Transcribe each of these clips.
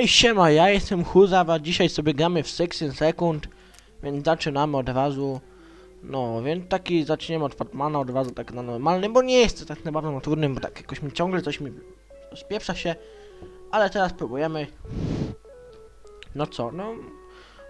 Cześć, siema, ja jestem Huzawa, dzisiaj sobie gramy w 16 sekund, więc zaczynamy od razu. No, więc taki zaczniemy od Fatmana od razu tak na normalnym, bo nie jest to tak naprawdę na bo tak jakoś mi ciągle coś mi spieprza się, ale teraz próbujemy. No co, no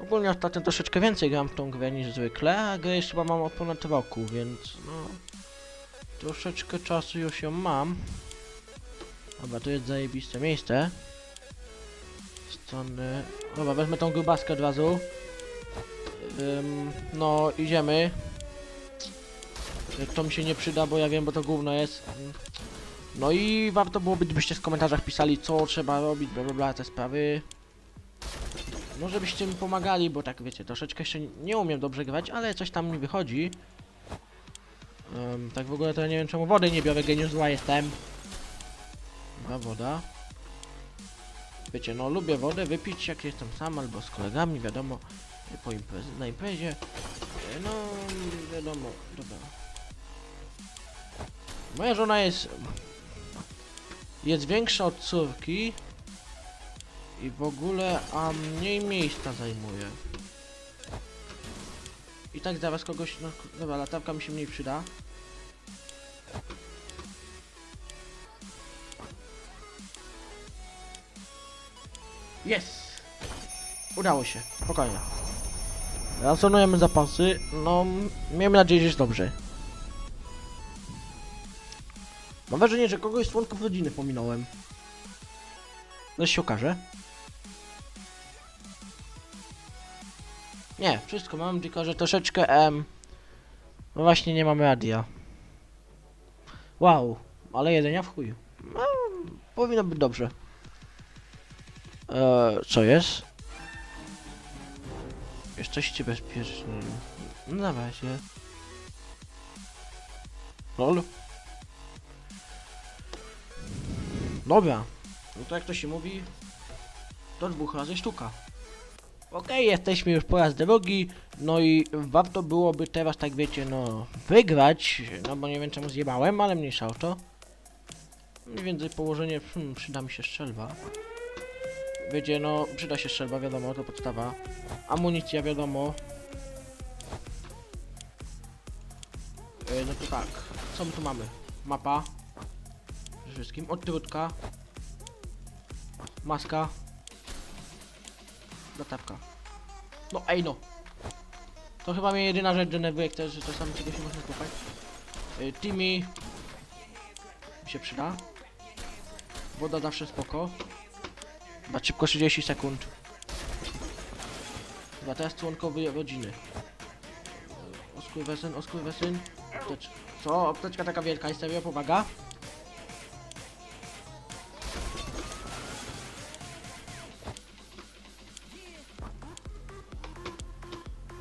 ogólnie ostatnio troszeczkę więcej gram w tą grę niż zwykle, a grę już chyba mam od ponad roku, więc no troszeczkę czasu już ją mam. Dobra, to jest zajebiste miejsce strony. Dobra, wezmę tą grubaskę od razu. Ym, no, idziemy. To mi się nie przyda, bo ja wiem, bo to gówno jest. No i warto byłoby, gdybyście w komentarzach pisali, co trzeba robić, bla bla bla, te sprawy. No, żebyście mi pomagali, bo tak wiecie, troszeczkę jeszcze nie umiem dobrze grać, ale coś tam mi wychodzi. Tak w ogóle to ja nie wiem czemu wody nie biorę, geniusz zła jestem. Dobra, woda. Wiecie, no lubię wodę wypić jak jestem sam albo z kolegami, wiadomo, po imprezie, na imprezie. E, No, wiadomo, dobra. Moja żona jest... jest większa od córki i w ogóle, a mniej miejsca zajmuje. I tak zaraz kogoś, no dobra, latawka mi się mniej przyda. Jest! Udało się, spokojnie. Racjonujemy zapasy, no miejmy nadzieję, że jest dobrze. Mam wrażenie, że kogoś z członków rodziny pominąłem. No się okaże. Nie, wszystko mam, tylko że troszeczkę em... No właśnie nie mamy radia. Wow, ale jedzenia w chuj. No, powinno być dobrze. Eee, co jest? Jesteście bezpieczni. No na razie. Lol. Dobra. No to jak to się mówi, to dwóch razy sztuka. Okej, jesteśmy już po raz drugi, no i warto byłoby teraz, tak wiecie, no, wygrać, no bo nie wiem czemu zjebałem, ale mniejsza o to. Mniej więcej położenie, hmm, przyda mi się strzelba. Wiecie, no, przyda się strzelba, wiadomo, to podstawa. Amunicja, wiadomo. E, no to tak, co my tu mamy? Mapa. Przede wszystkim, odtrutka. Maska. Latarka. No, ej no. To chyba mnie jedyna rzecz denerwuje, też, że czasami czegoś nie można słuchać. E, Timmy. Mi się przyda. Woda zawsze spoko. Na szybko 30 sekund. Chyba teraz członkowie rodziny. Oskurwesyn, oskurwesyn. Aptecz... Co? Apteczka taka wielka, jest serio, pomaga?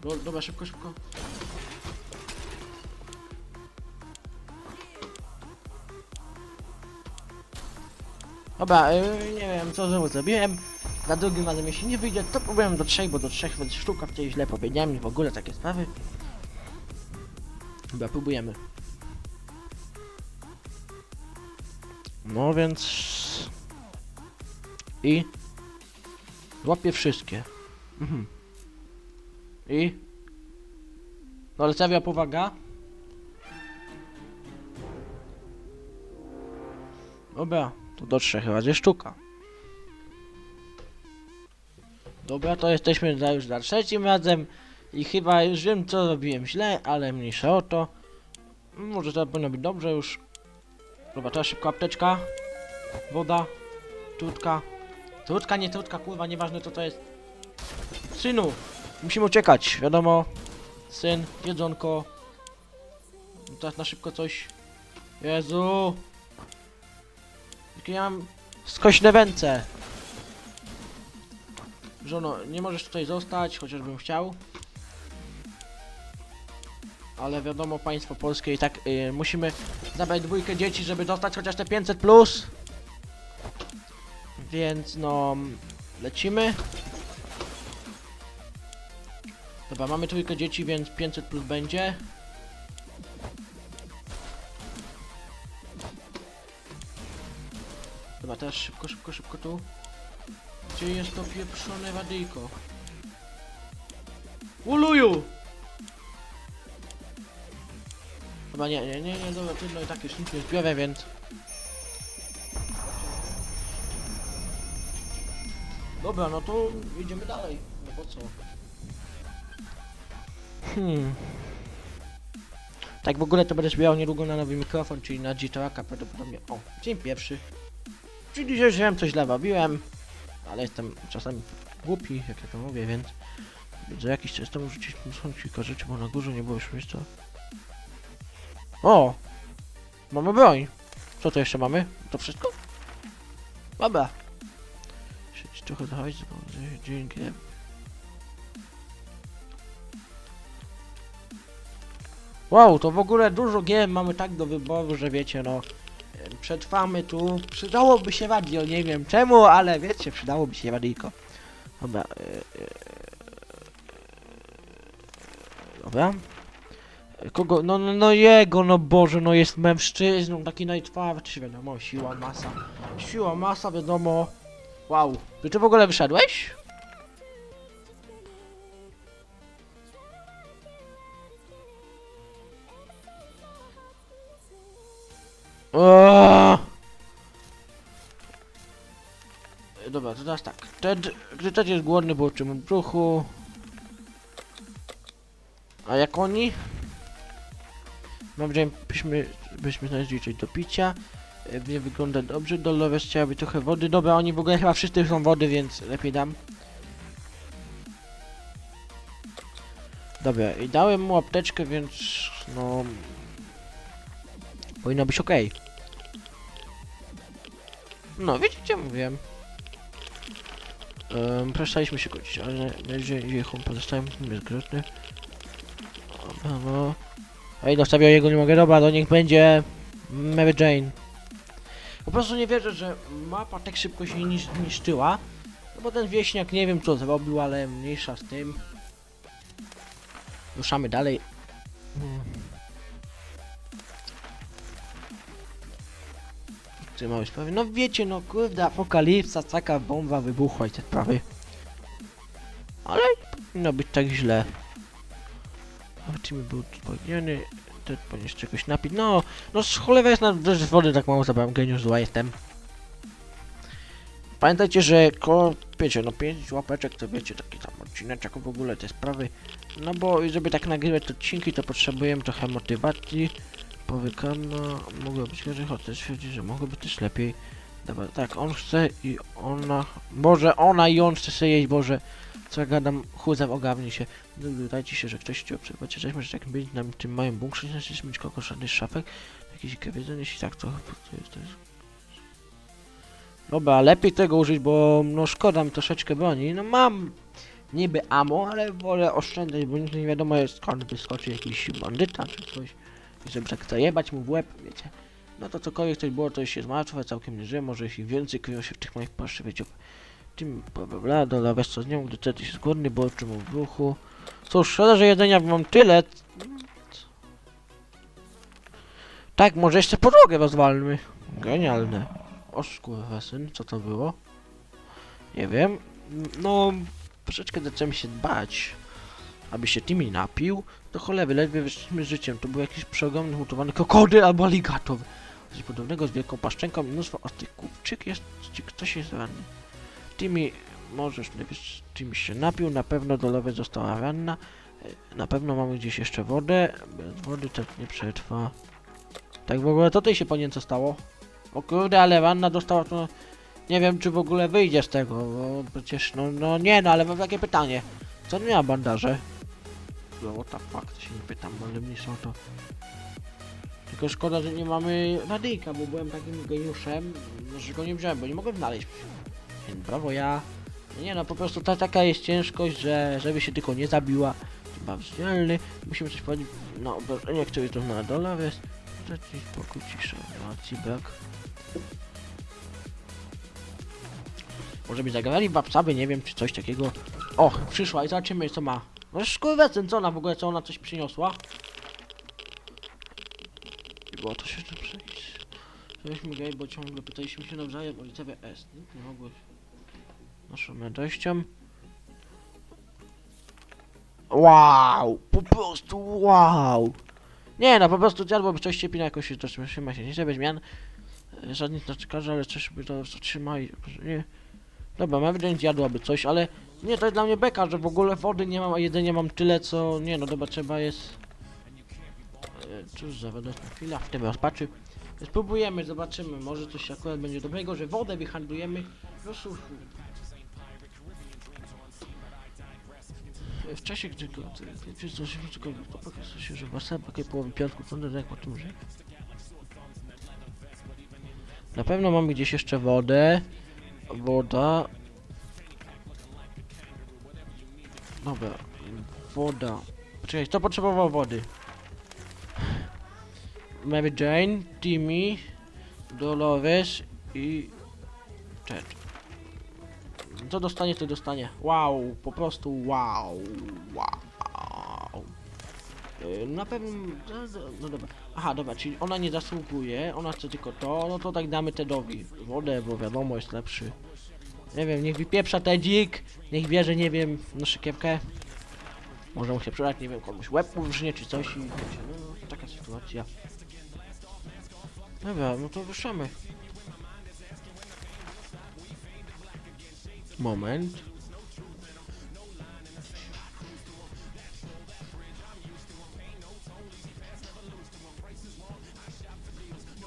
Do, dobra, szybko, szybko. Dobra, yy, nie wiem co znowu zrobiłem. Za drugim razem jeśli nie wyjdzie, to próbujemy do trzech, bo do trzech będzie sztuka, wtedy źle powiedziałem i w ogóle takie sprawy. Dobra, próbujemy. No więc... I... Złapię wszystkie. Mhm. I... No ale serio powaga. Dobra, to do trzech razy sztuka. Dobra, to jesteśmy za, już za trzecim razem i chyba już wiem co robiłem źle, ale mniejsza o to. Może to powinno być dobrze już. Dobra, teraz szybko apteczka. Woda. Trutka. Trutka, nie trutka, kurwa, nieważne co to jest. Synu, musimy uciekać, wiadomo. Syn, jedzonko. Teraz na szybko coś. Jezu. Jakie ja mam skośne ręce. Żono, nie możesz tutaj zostać, chociażbym chciał. Ale wiadomo, państwo polskie i tak y, musimy zabrać dwójkę dzieci, żeby dostać chociaż te 500 plus. Więc no, lecimy. Dobra, mamy trójkę dzieci, więc 500 plus będzie. Dobra, teraz szybko, szybko, szybko tu. Gdzie jest to pieprzone wadyjko? Uluju! Chyba nie, nie, nie, nie, dobra, trudno i tak już nic nie zbiorę, więc... Dobra, no to idziemy dalej. No po co? Hmm. Tak w ogóle to będę zbierał niedługo na nowy mikrofon, czyli na G-Tracka prawdopodobnie. O, dzień pierwszy. Czyli dzisiaj wziąłem coś źle robiłem, ale jestem czasami głupi, jak ja to mówię, więc za jakiś czas temu rzucić są kilka rzeczy, bo na górze nie było już miejsca. O! Mamy broń. Co to jeszcze mamy? To wszystko? Dobra. Ci trochę dać, dzięki. Wow, to w ogóle dużo gier mamy tak do wyboru, że wiecie, no przetrwamy tu. Przydałoby się radio, nie wiem czemu, ale wiecie, przydałoby się radyjko. Dobra. e, e, Dobra. E, Kogo? No, no, no jego, no Boże, no jest mężczyzną, taki najtwardszy, wiadomo, siła, masa. Siła, masa, wiadomo. Wow, czy ty w ogóle wyszedłeś? Eee. Dobra, to teraz tak. Ted, gdy Ted jest głodny, bo w brzuchu. A jak oni? Mam nadzieję, byśmy, byśmy znaleźli coś do picia. E, Nie wygląda dobrze, Dolores chciałaby trochę wody. Dobra, oni w ogóle chyba wszyscy są wody, więc lepiej dam. Dobra, i dałem mu apteczkę, więc no... Powinno być ok. No, widzicie, mówiłem. Um, przestaliśmy się kłócić, ale na razie ich pozostałem bezgrzeczny. Dobra, no. Ej, dostawiał jego nie mogę, dobra, to niech będzie Mary Jane. Po prostu nie wierzę, że mapa tak szybko się nisz, niszczyła. No bo ten wieśniak nie wiem co zrobił, ale mniejsza z tym. Ruszamy dalej. Hmm. Czy małe sprawy? No wiecie, no kurde, apokalipsa, taka bomba wybuchła i te sprawy. Ale nie powinno być tak źle. A czy mi był spagniony? Ten powinien się czegoś napić. No, no z cholewa jest na wody tak mało zabrałem, geniusz zła jestem. Pamiętajcie, że koło, wiecie, no 5 łapeczek to wiecie, taki tam odcineczek w ogóle te sprawy. No bo żeby tak nagrywać odcinki, to potrzebujemy trochę motywacji. Powykano, mogło być gorzej, choć też twierdzi, że mogło być też lepiej. Dobra, tak, on chce i ona, Boże, ona i on chce sobie jeść, Boże. Co ja gadam, chuzem ogarnij się. Dodajcie się, że ktoś chciał przerwać, cześć, może tak być na tym małym bunkrze, chcesz mieć kogoś żadnych szafek, jakiś kawedzeń, jeśli tak, to, to jest, to jest... Dobra, lepiej tego użyć, bo no szkoda mi troszeczkę broni. No mam niby ammo, ale wolę oszczędzać, bo nigdy nie wiadomo jest skąd wyskoczy jakiś bandyta czy coś. Tak zajebać mu w łeb, wiecie. No to cokolwiek coś było, to już się zmartwe, całkiem nie żyje, może jeśli więcej kryją się w tych moich paszczywieciach. Tym bla bla bla, dola wiesz co z nią, gdy wtedy jest głodny, bo oczy mu w brzuchu. Cóż, szkoda, że jedzenia mam tyle. Tak, może jeszcze podłogę rozwalmy. Genialne. Oż kurwa syn, co to było? Nie wiem. No, troszeczkę zacząłem się bać. Aby się Timmy napił, to cholewy, ledwie wyszliśmy życiem. To był jakiś przeogromny, mutowany krokodyl albo aligator. Coś podobnego z wielką paszczęką i mnóstwo ostrych kubczyk jest, czy ktoś jest ranny. Timmy, możesz, wiesz, Timmy się napił, na pewno dolowe została ranna. Na pewno mamy gdzieś jeszcze wodę. Bez wody tak nie przetrwa. Tak w ogóle to się panience stało? O kurde, ale ranna dostała to... Nie wiem, czy w ogóle wyjdzie z tego, bo przecież, no, no nie, no ale mam takie pytanie. Co nie miała bandaże? No what the fuck, to się nie pytam, ale mniejsza to. Tylko szkoda, że nie mamy radyjka, bo byłem takim geniuszem, że go nie wziąłem, bo nie mogłem znaleźć. Więc brawo ja. Nie no, po prostu ta taka jest ciężkość, że żeby się tylko nie zabiła. Chyba wzdzielny. Musimy coś powiedzieć. No, obrażenie, który to na dole jest. Trzeci spokój, cisza, relacji, brak. Może by zagrali w Apsaby, nie wiem, czy coś takiego. O, przyszła i zobaczymy, co ma. No szkurwecyn, co ona w ogóle, co ona coś przyniosła? I było to się tu przejść. Żebyśmy grali, bo ciągle pytaliśmy się nawzajem o literę S. Nikt nie mogło. naszą radością. Wow! Po prostu wow! Nie no, po prostu zjadłoby coś ciepina jakoś się trzyma się, nie żeby zmian. E, Żadnych zaczekarzy, ale coś by to trzymaj. Nie. Dobra, mam wrażenie, zjadłaby coś, ale nie, to jest dla mnie beka, że w ogóle wody nie mam, a jedzenia mam tyle, co... Nie no, dobra, trzeba jest... E, Cóż za radosna chwila, w tym rozpaczy. Spróbujemy, zobaczymy, może coś akurat będzie dobrego, że wodę wyhandlujemy do suszu. W czasie, gdy go... To się tylko... Pokazuje się, że wasem takie połowy piątku, to jak po tym, że... Na pewno mamy gdzieś jeszcze wodę. Woda. Dobra. Woda. Poczekaj, kto potrzebował wody? Mary Jane, Timmy, Dolores i Ted. Co dostanie, to dostanie. Wow, po prostu wow, wow. Y, Na pewno, no, no, no dobra. Aha, dobra, czyli ona nie zasługuje, ona chce tylko to, no to tak damy Tedowi wodę, bo wiadomo, jest lepszy. Nie wiem, niech wypieprza Tedzik, niech bierze, nie wiem, na szykiewkę. Może mu się przydać, nie wiem, komuś łeb uwrznie czy coś i wiecie, no, no taka sytuacja. Dobra, no to ruszamy. Moment.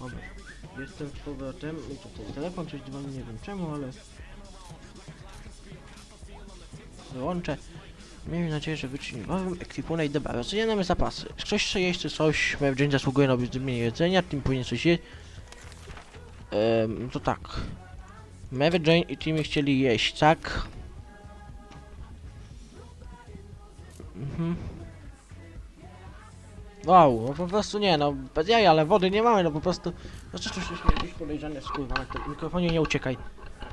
Dobra, jestem z powrotem. I tutaj telefon coś dzwoni, nie wiem czemu, ale... Wyłączę. Miejmy nadzieję, że wyczyni nowym ekwipunek. Dobra, rozwijamy zapasy. Ktoś chce jeść czy coś, dzień zasługuje na wyzdrowienie jedzenia, tym powinien coś jeść. Ehm, to tak. Mary Jane i Timmy chcieli jeść, tak? Mhm. Wow, no po prostu nie, no bez jaj, ale wody nie mamy, no po prostu... No coś tu się śmieje, jakieś podejrzane skurwa, na tym mikrofonie nie uciekaj.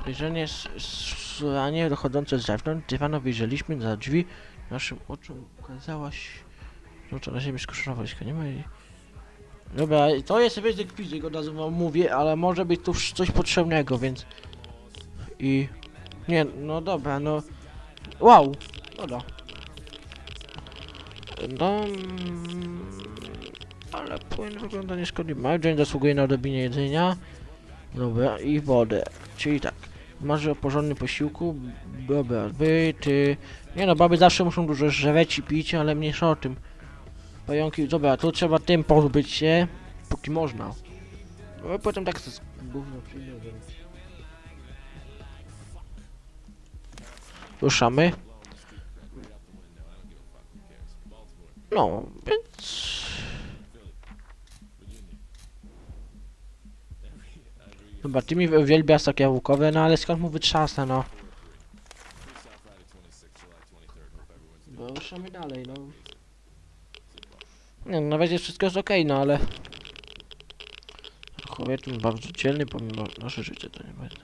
Podejrzanie sranie dochodzące z zewnątrz, dywano wyjrzeliśmy za drzwi, naszym oczom ukazałaś... No to na ziemi skoszowa wojska, nie ma jej... Dobra, to jest ryzyk fizyk, od razu wam mówię, ale może być tu coś potrzebnego, więc... I... Nie, no dobra, no... Wow! Dobra. No... mm, Ale płyn wygląda nieszkodliwy. Margarine zasługuje na odrobienie jedzenia. Dobra, i wodę. Czyli tak. Marzy o porządnym posiłku. Dobra, byty... Nie no, baby zawsze muszą dużo żreć i pić, ale mniejsza o tym. Pająki, dobra, tu trzeba tym pozbyć się, póki można. No, potem tak z gówno. Ruszamy. No, więc... Dobra, ty mi uwielbiasz takie jabłkowe, no ale skąd mu wytrzasnę, no? No, ruszamy dalej, no. Nie, no, na razie wszystko jest okej, no ale... Człowiek jest bardzo dzielny, pomimo nasze życie to nie będzie.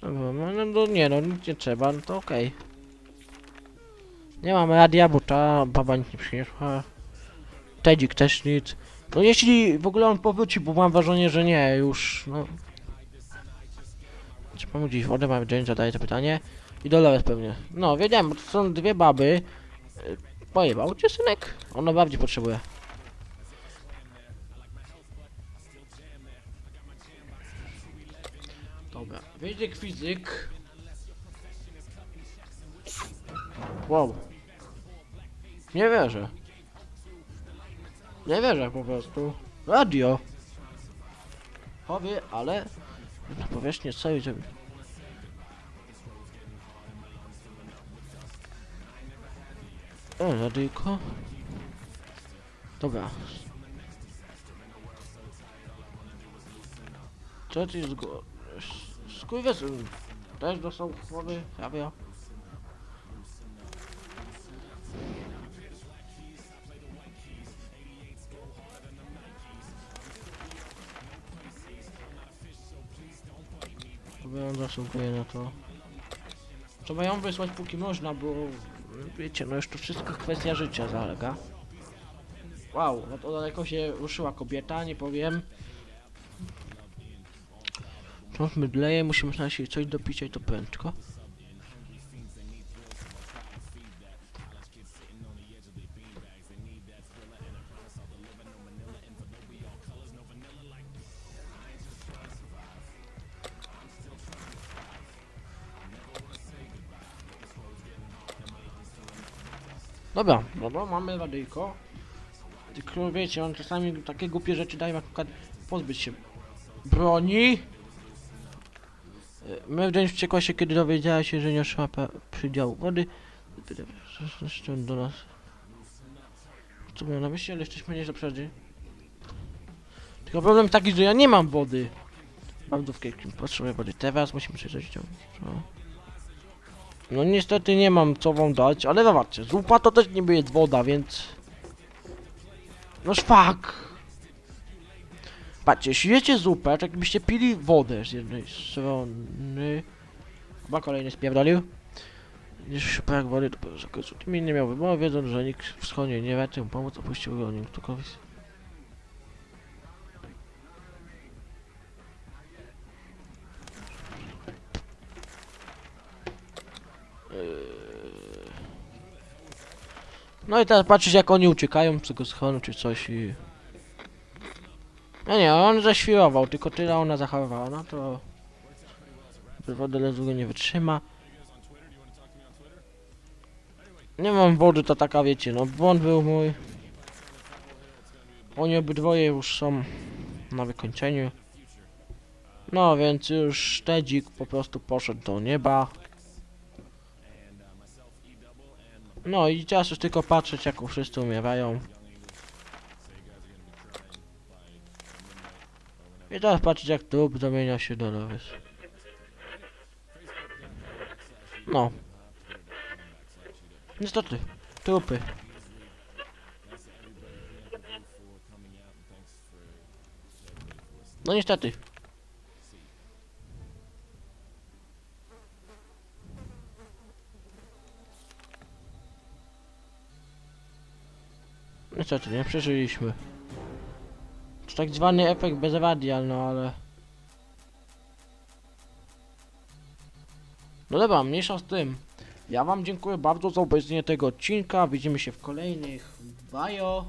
Dobra, no, no, no nie no, nic nie trzeba, no to okej. Nie mamy radia, bo ta baba nic nie przyniosła. Tedzik też nic. No jeśli w ogóle on powróci, bo mam wrażenie, że nie, już, no... Czy gdzieś wodę? Mamy Jane zadaje to pytanie. I Dolores pewnie. No, wiedziałem, bo to są dwie baby. Y, Pojebał cię synek? Ono bardziej potrzebuje. Dobra, fizyk, fizyk. Wow. Nie wierzę. Nie wierzę po prostu. Radio. Powie, ale na powierzchnię całej ziemi. E, radyjko. Dobra. Co ci zgo... Skurwysyn. Też dostał chłowy, hrabia. Chyba zasługuje na to. Trzeba ją wysłać póki można, bo wiecie, no już to wszystko kwestia życia zalega. Wow, no to daleko się ruszyła kobieta, nie powiem. To mydleje, musimy znaleźć coś do picia i to prędko. Dobra, dobra, mamy radyjko. Tylko wiecie, on czasami takie głupie rzeczy daje, jak pozbyć się broni. E, My w dzień wściekła się, kiedy dowiedziała się, że nie otrzyma pra- przydziału wody. Zresztą do nas. Co miał na myśli, ale jesteśmy nie zaprzedzi. Tylko problem taki, że ja nie mam wody. Mam do kim potrzebuję wody. Teraz musimy coś ściągnąć. No. niestety nie mam co wam dać, ale zobaczcie, zupa to też niby jest woda, więc... No szpak! Patrzcie, jeśli jecie zupę, to jakbyście pili wodę z jednej strony... Chyba kolejny spierdolił. Niż szpak wody, to pewnie zakończył. Tym nie miał wyboru, wiedząc, że nikt w wschodzie nie wie, mu pomóc, opuścił go nim Tukowic. No i teraz patrzeć jak oni uciekają z tego schonu czy coś i... No nie, on zaświrował, tylko tyle ona zachowała, no to... Wodę długo nie wytrzyma. Nie mam wody, to taka wiecie, no błąd był mój. Oni obydwoje już są na wykończeniu. No więc już Tedzik po prostu poszedł do nieba. No i teraz już tylko patrzeć jak wszyscy umierają. I teraz patrzeć jak trup zamienia się do lewys. No. Niestety. Trupy. No niestety. Niestety, nie przeżyliśmy. To tak zwany efekt bezradial, no ale... No dobra, mniejsza z tym. Ja wam dziękuję bardzo za obejrzenie tego odcinka. Widzimy się w kolejnych. Bajo!